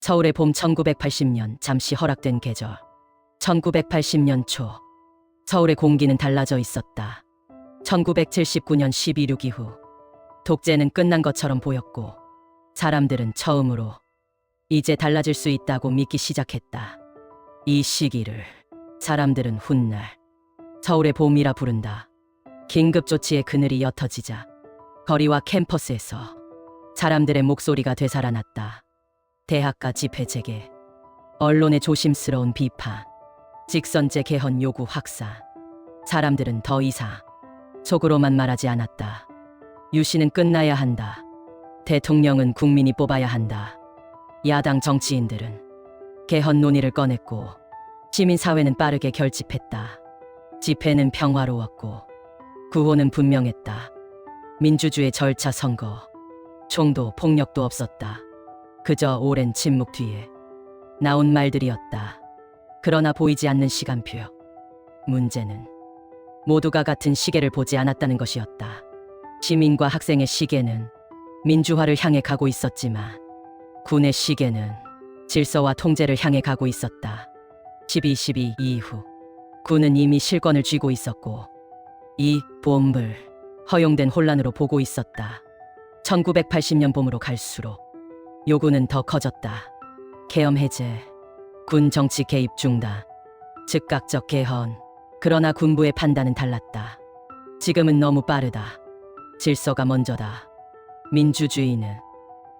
서울의 봄 1980년 잠시 허락된 계절. 1980년 초 서울의 공기는 달라져 있었다. 1979년 12.6 이후 독재는 끝난 것처럼 보였고 사람들은 처음으로 이제 달라질 수 있다고 믿기 시작했다. 이 시기를 사람들은 훗날 서울의 봄이라 부른다. 긴급 조치의 그늘이 옅어지자 거리와 캠퍼스에서 사람들의 목소리가 되살아났다. 대학가 집회 재개, 언론의 조심스러운 비판, 직선제 개헌 요구 확산. 사람들은 더 이상 속으로만 말하지 않았다. 유시는 끝나야 한다. 대통령은 국민이 뽑아야 한다. 야당 정치인들은 개헌 논의를 꺼냈고 시민사회는 빠르게 결집했다. 집회는 평화로웠고 구호는 분명했다. 민주주의 절차 선거, 총도 폭력도 없었다. 그저 오랜 침묵 뒤에 나온 말들이었다. 그러나 보이지 않는 시간표. 문제는 모두가 같은 시계를 보지 않았다는 것이었다. 시민과 학생의 시계는 민주화를 향해 가고 있었지만 군의 시계는 질서와 통제를 향해 가고 있었다. 12.12 이후 군은 이미 실권을 쥐고 있었고 이 봄을 허용된 혼란으로 보고 있었다. 1980년 봄으로 갈수록 요구는 더 커졌다. 계엄 해제, 군 정치 개입 중단, 즉각적 개헌. 그러나 군부의 판단은 달랐다. 지금은 너무 빠르다. 질서가 먼저다. 민주주의는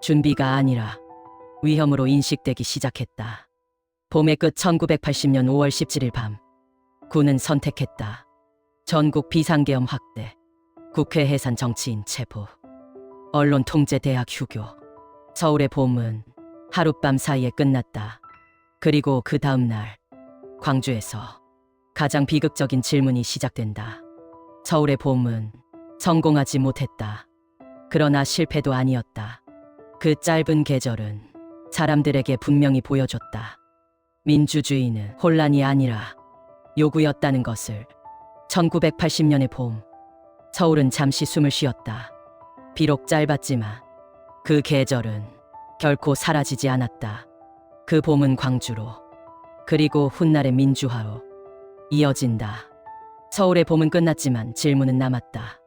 준비가 아니라 위험으로 인식되기 시작했다. 봄의 끝 1980년 5월 17일 밤, 군은 선택했다. 전국 비상계엄 확대, 국회 해산 정치인 체포, 언론 통제 대학 휴교, 서울의 봄은 하룻밤 사이에 끝났다. 그리고 그 다음 날, 광주에서 가장 비극적인 질문이 시작된다. 서울의 봄은 성공하지 못했다. 그러나 실패도 아니었다. 그 짧은 계절은 사람들에게 분명히 보여줬다. 민주주의는 혼란이 아니라 요구였다는 것을 1980년의 봄, 서울은 잠시 숨을 쉬었다. 비록 짧았지만 그 계절은 결코 사라지지 않았다. 그 봄은 광주로, 그리고 훗날의 민주화로 이어진다. 서울의 봄은 끝났지만 질문은 남았다.